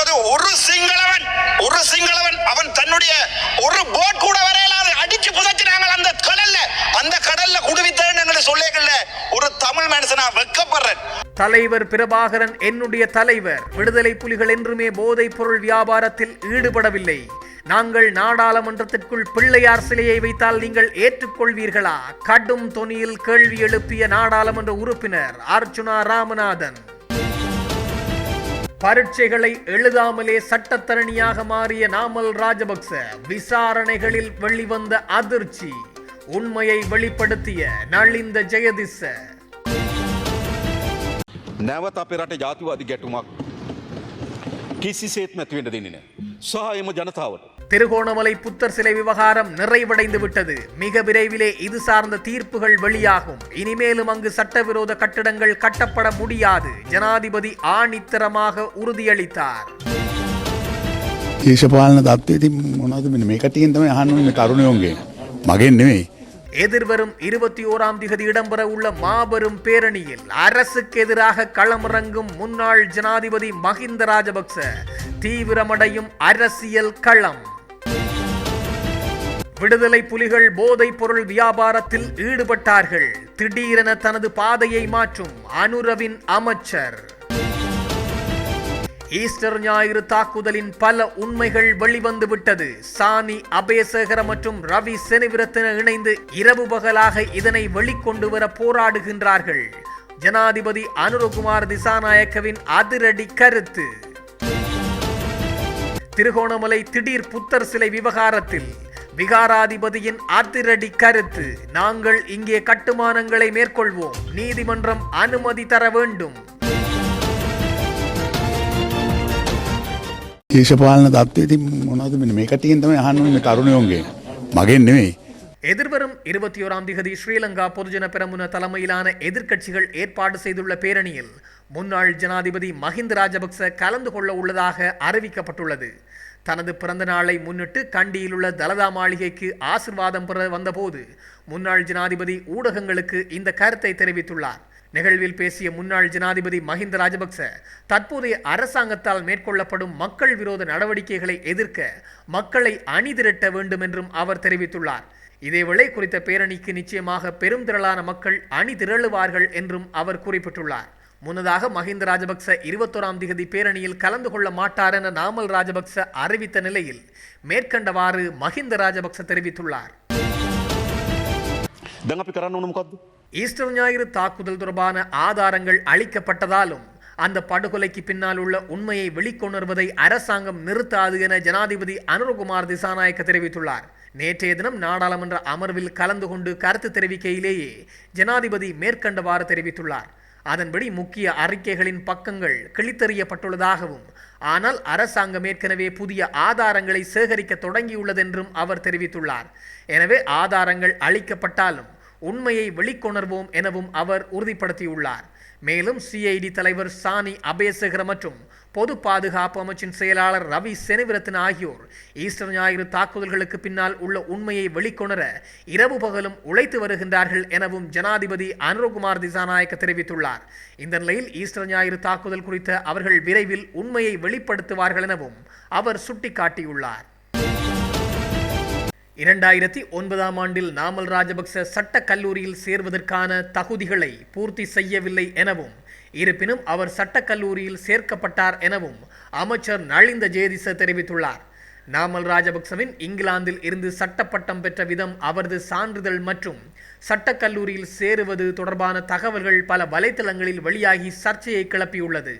போது ஒரு சிங்களவன் ஒரு சிங்களவன் அவன் தன்னுடைய ஒரு போட் கூட வரையலாது. அடிச்சு புதைச்சினாங்க அந்த கடல்ல அந்த கடல்ல குடுவித்தேன் என்று சொல்லேகல்ல ஒரு தமிழ் மனுஷனா வெக்கப்படுறேன். தலைவர் பிரபாகரன் என்னுடைய தலைவர். விடுதலை புலிகள் என்றுமே போதைப் பொருள் வியாபாரத்தில் ஈடுபடவில்லை. நாங்கள் நாடாளுமன்றத்திற்குள் பிள்ளையார் சிலையை வைத்தால் நீங்கள் ஏற்றுக்கொள்வீர்களா? கடும் தொனியில் கேள்வி எழுப்பிய நாடாளுமன்ற உறுப்பினர் அர்ஜுனா ராமநாதன். பரீட்சைகளை எழுதாமலே சட்டத்தரணியாக மாறிய நாமல் ராஜபக்ச விசாரணைகளில் வெளிவந்த அதிர்ச்சி உண்மையை வெளிப்படுத்திய நளிந்த ஜெயதிச නැවත අපේ රට ජාතිවාදි ගැටුමක් කිසිසේත් මැතිවෙන්ට දෙන්නේ නෑ. සහ එම ජනතාවට. திருகோணமலை புத்தர் சிலை விவகாரம் நிறைவடைந்து விட்டது மிக விரைவிலே இது சார்ந்த தீர்ப்புகள் வெளியாகும் இனிமேலும் அங்கு சட்டவிரோத கட்டடங்கள் கட்டப்பட முடியாது ஜனாதிபதி ஆணித்தரமாக உறுதியளித்தார் දේශපාලන තත්ත්වය ඉතින් මොනවද මෙන්න මේ කටියෙන් තමයි අහන්න ඕනේ මේ තරුණයෝන්ගේ මගෙන් නෙවෙයි எதிர்வரும் இருபத்தி ஓராம் திகதி இடம்பெற உள்ள மாபெரும் பேரணியில் அரசுக்கு எதிராக களமிறங்கும் முன்னாள் ஜனாதிபதி மஹிந்த ராஜபக்ச தீவிரமடையும் அரசியல் களம் விடுதலை புலிகள் போதைப் பொருள் வியாபாரத்தில் ஈடுபட்டார்கள். திடீரென தனது பாதையை மாற்றும் அனுரவின் அமைச்சர். ஈஸ்டர் ஞாயிறு தாக்குதலின் பல உண்மைகள் வெளிவந்து விட்டது சானி அபேசகர மற்றும் ரவி செனிவிரத்தின இணைந்து இரவு பகலாக இதனை வெளிக்கொண்டு வர போராடுகின்றார்கள். ஜனாதிபதி அனுரகுமார் திசாநாயக்கவின் அதிரடி கருத்து. திருகோணமலை திடீர் புத்தர் சிலை விவகாரத்தில் விகாராதிபதியின் அதிரடி கருத்து நாங்கள் இங்கே கட்டுமானங்களை மேற்கொள்வோம் நீதிமன்றம் அனுமதி தர வேண்டும் දේශපාලන තත්ත්වය ඉතින් මොනවද මෙන්න මේ කටියෙන් තමයි අහන්න ඕනේ මේ තරුණයෝන්ගේ මගෙන් නෙවෙයි எதிர்வரும் இருபத்தி ஓராம் திகதி ஸ்ரீலங்கா பொதுஜன பெரமுன தலைமையிலான எதிர்க்கட்சிகள் ஏற்பாடு செய்துள்ள பேரணியில் முன்னாள் ஜனாதிபதி மஹிந்த ராஜபக்ச கலந்து கொள்ள உள்ளதாக அறிவிக்கப்பட்டுள்ளது தனது பிறந்த நாளை முன்னிட்டு கண்டியில் உள்ள தலதா மாளிகைக்கு ஆசிர்வாதம் பெற வந்தபோது முன்னாள் ஜனாதிபதி ஊடகங்களுக்கு இந்த கருத்தை தெரிவித்துள்ளார். நிகழ்வில் பேசிய முன்னாள் ஜனாதிபதி மஹிந்த ராஜபக்ச தற்போதைய அரசாங்கத்தால் மேற்கொள்ளப்படும் மக்கள் விரோத நடவடிக்கைகளை எதிர்க்க மக்களை அணிதிரட்ட வேண்டும் என்றும் அவர் தெரிவித்துள்ளார். இதேவேளை குறித்த பேரணிக்கு நிச்சயமாக பெரும் திரளான மக்கள் அணி திரளுவார்கள் என்றும் அவர் குறிப்பிட்டுள்ளார். முன்னதாக மஹிந்த ராஜபக்ச இருபத்தோராம் திகதி பேரணியில் கலந்து கொள்ள மாட்டார் என நாமல் ராஜபக்ச அறிவித்த நிலையில் மேற்கண்டவாறு மஹிந்த ராஜபக்ச தெரிவித்துள்ளார். ஈஸ்டர் ஞாயிறு தாக்குதல் தொடர்பான ஆதாரங்கள் அளிக்கப்பட்டதாலும் அந்த படுகொலைக்கு பின்னால் உள்ள உண்மையை வெளிக்கொணர்வதை அரசாங்கம் நிறுத்தாது என ஜனாதிபதி அனுரகுமார் திசாநாயக்க தெரிவித்துள்ளார். நேற்றைய தினம் நாடாளுமன்ற அமர்வில் கலந்து கொண்டு கருத்து தெரிவிக்கையிலேயே ஜனாதிபதி மேற்கண்டவாறு தெரிவித்துள்ளார். அதன்படி முக்கிய அறிக்கைகளின் பக்கங்கள் கிழித்தெறியப்பட்டுள்ளதாகவும் ஆனால் அரசாங்கம் ஏற்கனவே புதிய ஆதாரங்களை சேகரிக்க தொடங்கியுள்ளதென்றும் அவர் தெரிவித்துள்ளார். எனவே ஆதாரங்கள் அளிக்கப்பட்டாலும் உண்மையை வெளிக்கொணர்வோம் எனவும் அவர் உறுதிப்படுத்தியுள்ளார். மேலும் சிஐடி தலைவர் சானி அபேசகர மற்றும் பொது பாதுகாப்பு அமைச்சின் செயலாளர் ரவி செனிவிரத்தின் ஆகியோர் ஈஸ்டர் ஞாயிறு தாக்குதல்களுக்கு பின்னால் உள்ள உண்மையை வெளிக்கொணர இரவு பகலும் உழைத்து வருகின்றார்கள் எனவும் ஜனாதிபதி அனுரகுமார் திசாநாயக்க தெரிவித்துள்ளார். இந்த நிலையில் ஈஸ்டர் ஞாயிறு தாக்குதல் குறித்த அவர்கள் விரைவில் உண்மையை வெளிப்படுத்துவார்கள் எனவும் அவர் சுட்டிக்காட்டியுள்ளார். இரண்டாயிரத்தி ஒன்பதாம் ஆண்டில் நாமல் ராஜபக்ச சட்ட கல்லூரியில் சேர்வதற்கான தகுதிகளை பூர்த்தி செய்யவில்லை எனவும் இருப்பினும் அவர் சட்டக் கல்லூரியில் சேர்க்கப்பட்டார் எனவும் அமைச்சர் நளிந்த ஜேதிச தெரிவித்துள்ளார். நாமல் ராஜபக்சவின் இங்கிலாந்தில் இருந்து சட்டப்பட்டம் பெற்ற விதம் அவரது சான்றிதழ் மற்றும் சட்ட கல்லூரியில் சேருவது தொடர்பான தகவல்கள் பல வலைத்தளங்களில் வெளியாகி சர்ச்சையை கிளப்பியுள்ளது.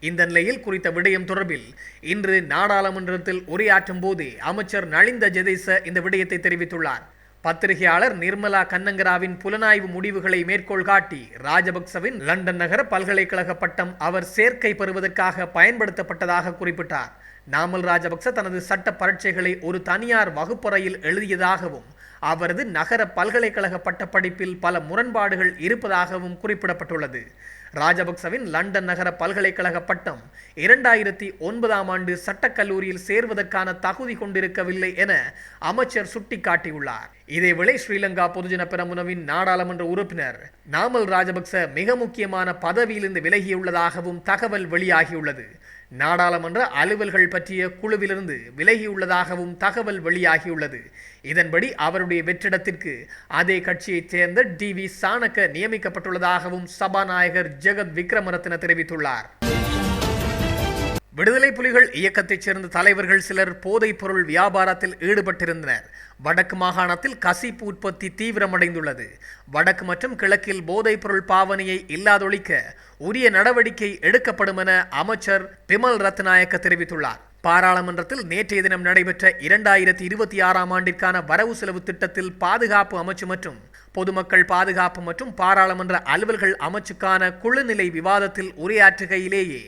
இந்த நிலையில் குறித்த விடயம் தொடர்பில் இன்று நாடாளுமன்றத்தில் உரையாற்றும் போதே அமைச்சர் நளிந்த ஜெதேச இந்த விடயத்தை தெரிவித்துள்ளார். பத்திரிகையாளர் நிர்மலா கண்ணங்கராவின் புலனாய்வு முடிவுகளை மேற்கோள் காட்டி ராஜபக்சவின் லண்டன் நகர பல்கலைக்கழக பட்டம் அவர் சேர்க்கை பெறுவதற்காக பயன்படுத்தப்பட்டதாக குறிப்பிட்டார். நாமல் ராஜபக்ச தனது சட்ட பரீட்சைகளை ஒரு தனியார் வகுப்பறையில் எழுதியதாகவும் அவரது நகர பல்கலைக்கழக பட்டப்படிப்பில் பல முரண்பாடுகள் இருப்பதாகவும் குறிப்பிடப்பட்டுள்ளது. ராஜபக்சவின் லண்டன் நகர பல்கலைக்கழக பட்டம் இரண்டாயிரத்தி ஒன்பதாம் ஆண்டு சட்டக்கல்லூரியில் சேர்வதற்கான தகுதி கொண்டிருக்கவில்லை என அமைச்சர் சுட்டிக்காட்டியுள்ளார். இதேவேளை ஸ்ரீலங்கா பொதுஜன பெரமுனவின் நாடாளுமன்ற உறுப்பினர் நாமல் ராஜபக்ச மிக முக்கியமான பதவியிலிருந்து விலகியுள்ளதாகவும் தகவல் வெளியாகியுள்ளது. நாடாளுமன்ற அலுவல்கள் பற்றிய குழுவிலிருந்து விலகியுள்ளதாகவும் தகவல் வெளியாகியுள்ளது. இதன்படி அவருடைய வெற்றிடத்திற்கு அதே கட்சியைச் சேர்ந்த டி வி சாணக்க நியமிக்கப்பட்டுள்ளதாகவும் சபாநாயகர் ஜெகத் விக்ரமரத்ன தெரிவித்துள்ளார். விடுதலை புலிகள் இயக்கத்தைச் சேர்ந்த தலைவர்கள் சிலர் போதைப் பொருள் வியாபாரத்தில் ஈடுபட்டிருந்தனர். வடக்கு மாகாணத்தில் கசிப்பு உற்பத்தி தீவிரமடைந்துள்ளது. வடக்கு மற்றும் கிழக்கில் போதைப் பொருள் பாவனையை இல்லாதொழிக்க உரிய நடவடிக்கை எடுக்கப்படும் என அமைச்சர் பிமல் ரத்நாயக்க தெரிவித்துள்ளார். பாராளுமன்றத்தில் நேற்றைய தினம் நடைபெற்ற இரண்டாயிரத்தி இருபத்தி ஆறாம் ஆண்டிற்கான வரவு செலவு திட்டத்தில் பாதுகாப்பு அமைச்சு மற்றும் பொதுமக்கள் பாதுகாப்பு மற்றும் பாராளுமன்ற அலுவல்கள் அமைச்சுக்கான குழுநிலை விவாதத்தில் உரையாற்றுகையிலேயே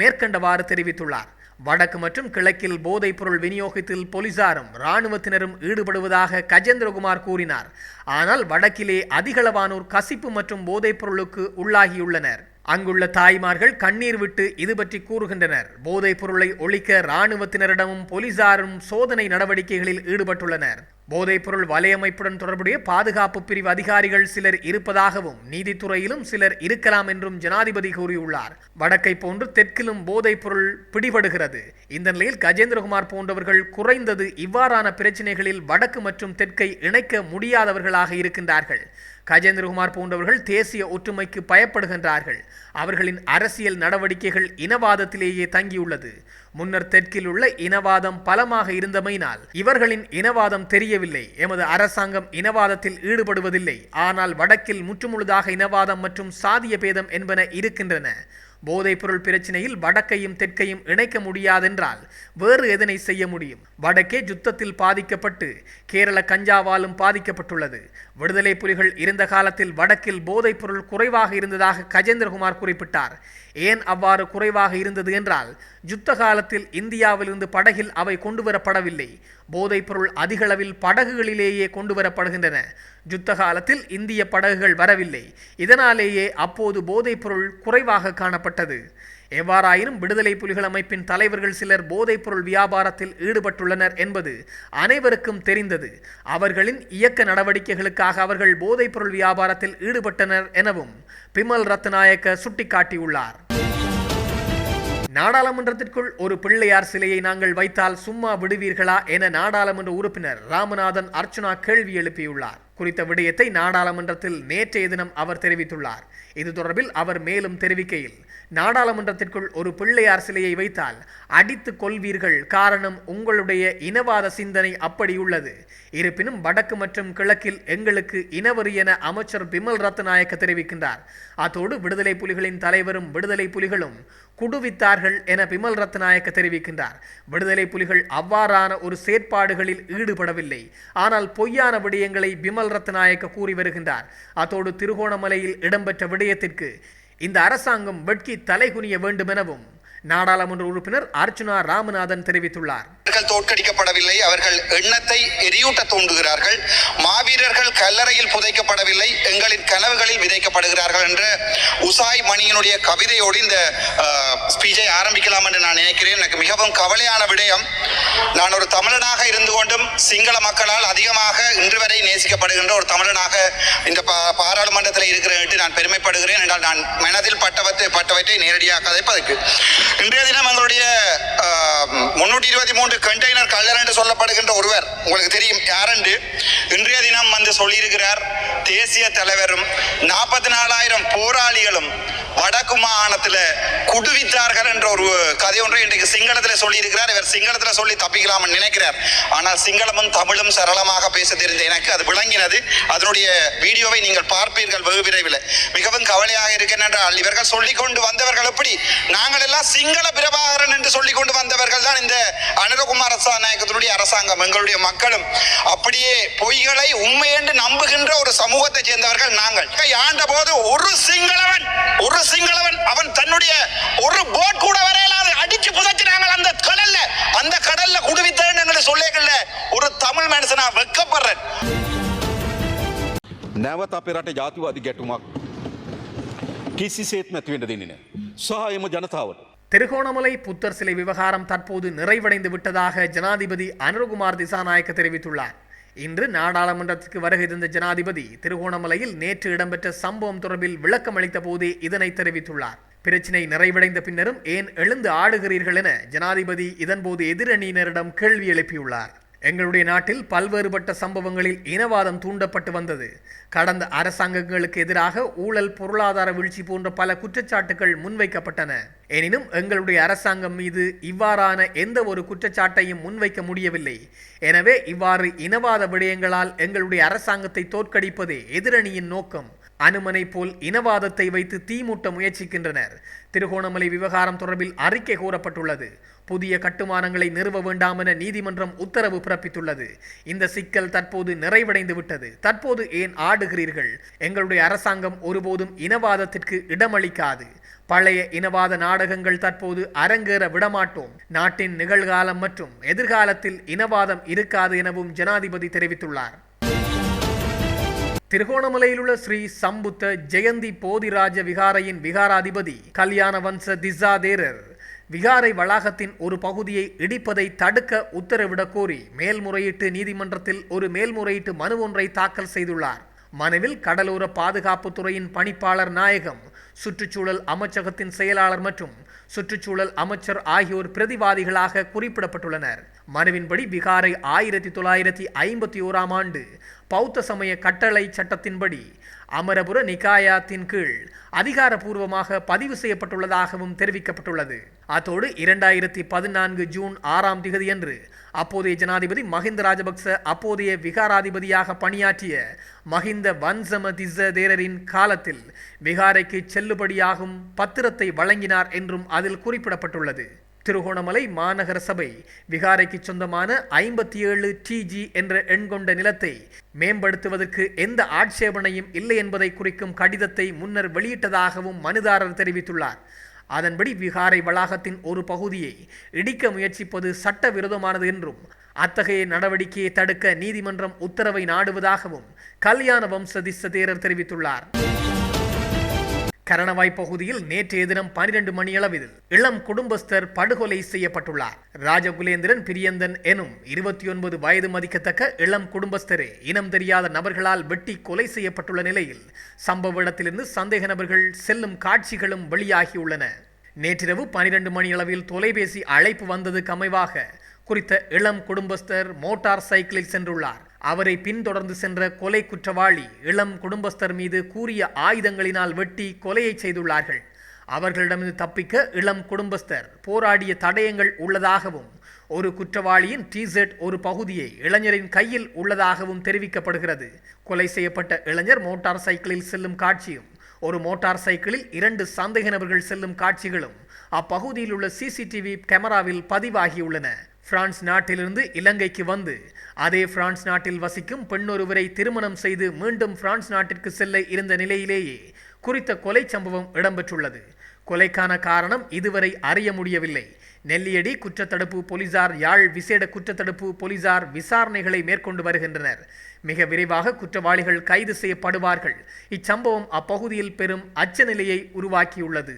மேற்கண்டவாறு தெரிவித்துள்ளார். வடக்கு மற்றும் கிழக்கில் போதைப்பொருள் விநியோகத்தில் போலீசாரும் இராணுவத்தினரும் ஈடுபடுவதாக கஜேந்திரகுமார் கூறினார். ஆனால் வடக்கிலே அதிகளவானோர் கசிப்பு மற்றும் போதைப்பொருளுக்கு உள்ளாகியுள்ளனர். அங்குள்ள தாய்மார்கள் கண்ணீர் விட்டு இது பற்றி கூறுகின்றனர். போதைப் பொருளை ஒழிக்க இராணுவத்தினரிடமும் போலீசாரும் சோதனை நடவடிக்கைகளில் ஈடுபட்டுள்ளனர். போதைப்பொருள் வலையமைப்புடன் தொடர்புடைய பாதுகாப்பு பிரிவு அதிகாரிகள் சிலர் இருப்பதாகவும் நீதித்துறையிலும் சிலர் இருக்கலாம் என்றும் ஜனாதிபதி கூறியுள்ளார். வடக்கை போன்று தெற்கிலும் போதைப்பொருள் பிடிபடுகிறது. இந்த நிலையில் கஜேந்திரகுமார் போன்றவர்கள் குறைந்தது இவ்வாறான பிரச்சினைகளில் வடக்கு மற்றும் தெற்கை இணைக்க முடியாதவர்களாக இருக்கின்றார்கள். கஜேந்திரகுமார் போன்றவர்கள் தேசிய ஒற்றுமைக்கு பயப்படுகின்றார்கள். அவர்களின் அரசியல் நடவடிக்கைகள் இனவாதத்திலேயே தங்கியுள்ளது. முன்னர் தெற்கில் உள்ள இனவாதம் பலமாக இருந்தமையினால் இவர்களின் இனவாதம் தெரியவில்லை. எமது அரசாங்கம் இனவாதத்தில் ஈடுபடுவதில்லை. ஆனால் வடக்கில் முற்றுமுழுதாக இனவாதம் மற்றும் சாதிய பேதம் என்பன இருக்கின்றன. போதைப்பொருள் பிரச்சனையில் வடக்கையும் தெற்கையும் இணைக்க முடியாதென்றால் வேறு எதனை செய்ய முடியும்? வடக்கே யுத்தத்தில் பாதிக்கப்பட்டு கேரள கஞ்சாவாலும் பாதிக்கப்பட்டுள்ளது. விடுதலை புலிகள் இருந்த காலத்தில் வடக்கில் போதைப்பொருள் குறைவாக இருந்ததாக கஜேந்திரகுமார் குறிப்பிட்டார். ஏன் அவ்வாறு குறைவாக இருந்தது என்றால் யுத்த காலத்தில் இந்தியாவிலிருந்து படகில் அவை கொண்டு வரப்படவில்லை போதைப்பொருள் அதிகளவில் படகுகளிலேயே கொண்டு வரப்படுகின்றன யுத்த காலத்தில் இந்திய படகுகள் வரவில்லை. இதனாலேயே அப்போது போதைப்பொருள் குறைவாக காணப்பட்டது. எவ்வாறாயினும் விடுதலை புலிகள் அமைப்பின் தலைவர்கள் சிலர் போதைப்பொருள் வியாபாரத்தில் ஈடுபட்டுள்ளனர் என்பது அனைவருக்கும் தெரிந்தது. அவர்களின் இயக்க நடவடிக்கைகளுக்காக அவர்கள் போதைப்பொருள் வியாபாரத்தில் ஈடுபட்டனர் எனவும் பிமல் ரத்நாயக்க சுட்டிக்காட்டியுள்ளார். நாடாளுமன்றத்திற்குள் ஒரு பிள்ளையார் சிலையை நாங்கள் வைத்தால் சும்மா விடுவீர்களா என நாடாளுமன்ற உறுப்பினர் ராமநாதன் அர்ச்சனா கேள்வி எழுப்பியுள்ளார். குறித்த விடயத்தை நாடாளுமன்றத்தில் நேற்றைய தினம் அவர் தெரிவித்துள்ளார். இது தொடர்பில் அவர் மேலும் தெரிவிக்கையில் நாடாளுமன்றத்திற்குள் ஒரு பிள்ளையார் சிலையை வைத்தால் அடித்து கொள்வீர்கள் காரணம் உங்களுடைய இனவாத சிந்தனை அப்படியுள்ளது. இருப்பினும் வடக்கு மற்றும் கிழக்கில் எங்களுக்கு இனவரி என அமைச்சர் பிமல் ரத்நாயக்க தெரிவிக்கின்றார். அத்தோடு விடுதலை புலிகளின் தலைவரும் விடுதலை புலிகளும் குடுவித்தார்கள் என பிமல் ரத்நாயக்க தெரிவிக்கின்றார். விடுதலை புலிகள் அவ்வாறான ஒரு செயற்பாடுகளில் ஈடுபடவில்லை. ஆனால் பொய்யான விடயங்களை பிமல் ரத்நாயக்க கூறி வருகின்றார். அத்தோடு திருகோணமலையில் இடம்பெற்ற விடயத்திற்கு இந்த அரசாங்கம் வெட்கி தலைகுனிய வேண்டுமெனவும் நாடாளுமன்ற உறுப்பினர் அர்ச்சுனா ராமநாதன் தெரிவித்துள்ளார். அவர்கள் தோற்கடிக்கப்படவில்லை அவர்கள் எண்ணத்தை எரியூட்ட தூண்டுகிறார்கள் மாவீரர்கள் கல்லறையில் புதைக்கப்படவில்லை எங்களின் கனவுகளில் விதைக்கப்படுகிறார்கள் என்ற உசாய் மணியினுடைய கவிதையோடு இந்த ஸ்பீச்சை ஆரம்பிக்கலாம் என்று நான் நினைக்கிறேன். எனக்கு மிகவும் கவலையான விடயம் நான் ஒரு தமிழனாக இருந்து கொண்டும் சிங்கள மக்களால் அதிகமாக இன்று வரை நேசிக்கப்படுகின்ற ஒரு தமிழனாக இந்த பா- பாராளுமன்றத்தில் இருக்கிறேன் என்று நான் பெருமைப்படுகிறேன் என்றால் நான் மனதில் பட்டவற்றை பட்டவற்றை நேரடியாக கதைப்பதற்கு. இன்றைய தினம் எங்களுடைய முன்னூற்றி இருபத்தி மூன்று கண்டெய்னர் கள்ளர் என்று சொல்லப்படுகின்ற ஒருவர் உங்களுக்கு தெரியும் யாரென்று இன்றைய தினம் வந்து சொல்லியிருக்கிறார் தேசிய தலைவரும் நாற்பத்தி நாலாயிரம் போராளிகளும் வடக்கு மாகாணத்தில் குடுவித்தார்கள் என்ற ஒரு கதை ஒன்றை இன்றைக்கு சிங்களத்தில் சொல்லியிருக்கிறார். இவர் சிங்களத்தில் சொல்லி தப்பிக்கலாம்னு நினைக்கிறார். ஆனால் சிங்களமும் தமிழும் சரளமாக பேச தெரிந்த எனக்கு அது விளங்கினது. அதனுடைய வீடியோவை நீங்கள் பார்ப்பீர்கள் வெகு விரைவில். மிகவும் கவலையாக இருக்கின்றால் இவர்கள் சொல்லிக்கொண்டு வந்தவர்கள் எப்படி? நாங்கள் எல்லாம் சிங்கள பிரபாகரன் என்று சொல்லிக்கொண்டு வந்தவர்கள் வந்தவர்கள் தான் இந்த அனுரகுமார நாயக்கத்தினுடைய அரசாங்கம் எங்களுடைய மக்களும் அப்படியே பொய்களை உண்மை என்று நம்புகின்ற ஒரு சமூகத்தை சேர்ந்தவர்கள் நாங்கள் ஆண்ட போது ஒரு சிங்களவன் ஒரு சிங்களவன் அவன் தன்னுடைய ஒரு போட் கூட வரையலாது அடிச்சு புதைச்சினாங்க அந்த கடல்ல அந்த கடல்ல குடுவித்தேன்னு எங்களை சொல்லேகல்ல ஒரு தமிழ் மனுஷனா வெக்கப்படுறேன் නැවත අපේ රට ජාතිවාදි ගැටුමක් කිසිසේත් නැතිවෙන්ට දෙන්නේ නෑ. සහ එම ජනතාවට. திருகோணமலை புத்தர் சிலை விவகாரம் தற்போது நிறைவடைந்து விட்டதாக ஜனாதிபதி அனுருகுமார் திசாநாயக்க தெரிவித்துள்ளார். இன்று நாடாளுமன்றத்திற்கு வருகை தந்த ஜனாதிபதி திருகோணமலையில் நேற்று இடம்பெற்ற சம்பவம் தொடர்பில் விளக்கம் அளித்த போதே இதனை தெரிவித்துள்ளார். பிரச்சினை நிறைவடைந்த பின்னரும் ஏன் எழுந்து ஆடுகிறீர்கள் என ஜனாதிபதி இதன்போது எதிரணியினரிடம் கேள்வி எழுப்பியுள்ளார். எங்களுடைய நாட்டில் பல்வேறுபட்ட சம்பவங்களில் இனவாதம் தூண்டப்பட்டு வந்தது. கடந்த அரசாங்கங்களுக்கு எதிராக ஊழல் பொருளாதார வீழ்ச்சி போன்ற பல குற்றச்சாட்டுகள் முன்வைக்கப்பட்டன. எனினும் எங்களுடைய அரசாங்கம் மீது இவ்வாறான எந்த ஒரு குற்றச்சாட்டையும் முன்வைக்க முடியவில்லை. எனவே இவ்வாறு இனவாத விடயங்களால் எங்களுடைய அரசாங்கத்தை தோற்கடிப்பதே எதிரணியின் நோக்கம். அனுமனை போல் இனவாதத்தை வைத்து தீமூட்ட முயற்சிக்கின்றனர். திருகோணமலை விவகாரம் தொடர்பில் அறிக்கை கூறப்பட்டுள்ளது புதிய கட்டுமானங்களை நிறுவ வேண்டாம் என நீதிமன்றம் உத்தரவு பிறப்பித்துள்ளது. இந்த சிக்கல் தற்போது நிறைவடைந்து விட்டது தற்போது ஏன் ஆடுகிறீர்கள்? எங்களுடைய அரசாங்கம் ஒருபோதும் இனவாதத்திற்கு இடமளிக்காது. பழைய இனவாத நாடகங்கள் தற்போது அரங்கேற விடமாட்டோம். நாட்டின் நிகழ்காலம் மற்றும் எதிர்காலத்தில் இனவாதம் இருக்காது எனவும் ஜனாதிபதி தெரிவித்துள்ளார். திருகோணமலையில் உள்ள ஸ்ரீ சம்புத்த ஜெயந்தி போதிராஜ விகாரையின் விகாராதிபதி கல்யாண வம்ச திசாதேரர் விகாரை வளாகத்தின் ஒரு பகுதியை இடிப்பதை தடுக்க உத்தரவிடக் கோரி மேல்முறையீட்டு நீதிமன்றத்தில் ஒரு மேல்முறையீட்டு மனு ஒன்றை தாக்கல் செய்துள்ளார். மனுவில் கடலோர பாதுகாப்புத்துறையின் பணிப்பாளர் நாயகம் சுற்றுச்சூழல் அமைச்சகத்தின் செயலாளர் மற்றும் சுற்றுச்சூழல் அமைச்சர் ஆகியோர் பிரதிவாதிகளாக குறிப்பிடப்பட்டுள்ளனர். மனுவின்படி விகாரை ஆயிரத்தி தொள்ளாயிரத்தி ஐம்பத்தி ஓராம் ஆண்டு பௌத்த சமய கட்டளை சட்டத்தின்படி அமரபுர நிகாயாத்தின் கீழ் அதிகாரப்பூர்வமாக பதிவு செய்யப்பட்டுள்ளதாகவும் தெரிவிக்கப்பட்டுள்ளது. அத்தோடு இரண்டாயிரத்தி பதினான்கு ஜூன் ஆறாம் திகதியன்று அப்போதைய ஜனாதிபதி மஹிந்த ராஜபக்ச அப்போதைய விகாராதிபதியாக பணியாற்றிய மஹிந்த வன்சம திஸ்ஸ தேரரின் காலத்தில் விகாரைக்கு செல்லுபடியாகும் பத்திரத்தை வழங்கினார் என்றும் அதில் குறிப்பிடப்பட்டுள்ளது. திருகோணமலை மாநகர சபை விகாரைக்கு சொந்தமான ஐம்பத்தி ஏழு டிஜி என்ற எண் கொண்ட நிலத்தை மேம்படுத்துவதற்கு எந்த ஆட்சேபனையும் இல்லை என்பதை குறிக்கும் கடிதத்தை முன்னர் வெளியிட்டதாகவும் மனுதாரர் தெரிவித்துள்ளார். அதன்படி விகாரை வளாகத்தின் ஒரு பகுதியை இடிக்க முயற்சிப்பது சட்டவிரோதமானது என்றும் அத்தகைய நடவடிக்கையை தடுக்க நீதிமன்றம் உத்தரவை நாடுவதாகவும் கல்யாண வம்சதிச தேரர் தெரிவித்துள்ளார். கரணவாய் பகுதியில் நேற்றைய தினம் பனிரெண்டு மணியளவில் இளம் குடும்பஸ்தர் படுகொலை செய்யப்பட்டுள்ளார். ராஜகுலேந்திரன் பிரியந்தன் எனும் இருபத்தி ஒன்பது வயது மதிக்கத்தக்க இளம் குடும்பஸ்தரே இனம் தெரியாத நபர்களால் வெட்டி கொலை செய்யப்பட்டுள்ள நிலையில் சம்பவ இடத்திலிருந்து சந்தேக நபர்கள் செல்லும் காட்சிகளும் வெளியாகியுள்ளன. நேற்றிரவு பனிரெண்டு மணியளவில் தொலைபேசி அழைப்பு வந்ததுக்கு அமைவாக குறித்த இளம் குடும்பஸ்தர் மோட்டார் சைக்கிளில் சென்றுள்ளார். அவரை பின்தொடர்ந்து சென்ற கொலை குற்றவாளி இளம் குடும்பஸ்தர் மீது கூறிய ஆயுதங்களினால் வெட்டி கொலையை செய்துள்ளார்கள். அவர்களிடமிருந்து தப்பிக்க இளம் குடும்பஸ்தர் போராடிய தடயங்கள் உள்ளதாகவும் ஒரு குற்றவாளியின் டிசெட் ஒரு பகுதியை இளைஞரின் கையில் உள்ளதாகவும் தெரிவிக்கப்படுகிறது. கொலை செய்யப்பட்ட இளைஞர் மோட்டார் சைக்கிளில் செல்லும் காட்சியும் ஒரு மோட்டார் சைக்கிளில் இரண்டு சந்தேக நபர்கள் செல்லும் காட்சிகளும் அப்பகுதியில் உள்ள சிசிடிவி கேமராவில் பதிவாகியுள்ளன. பிரான்ஸ் நாட்டிலிருந்து இலங்கைக்கு வந்து அதே பிரான்ஸ் நாட்டில் வசிக்கும் பெண்ணொருவரை திருமணம் செய்து மீண்டும் பிரான்ஸ் நாட்டிற்கு செல்ல இருந்த நிலையிலேயே குறித்த கொலை சம்பவம் இடம்பெற்றுள்ளது. கொலைக்கான காரணம் இதுவரை அறிய முடியவில்லை. நெல்லியடி குற்றத்தடுப்பு போலீசார் யாழ் விசேட குற்றத்தடுப்பு போலீசார் விசாரணைகளை மேற்கொண்டு வருகின்றனர். மிக விரைவாக குற்றவாளிகள் கைது செய்யப்படுவார்கள். இச்சம்பவம் அப்பகுதியில் பெரும் அச்சநிலையை உருவாக்கியுள்ளது.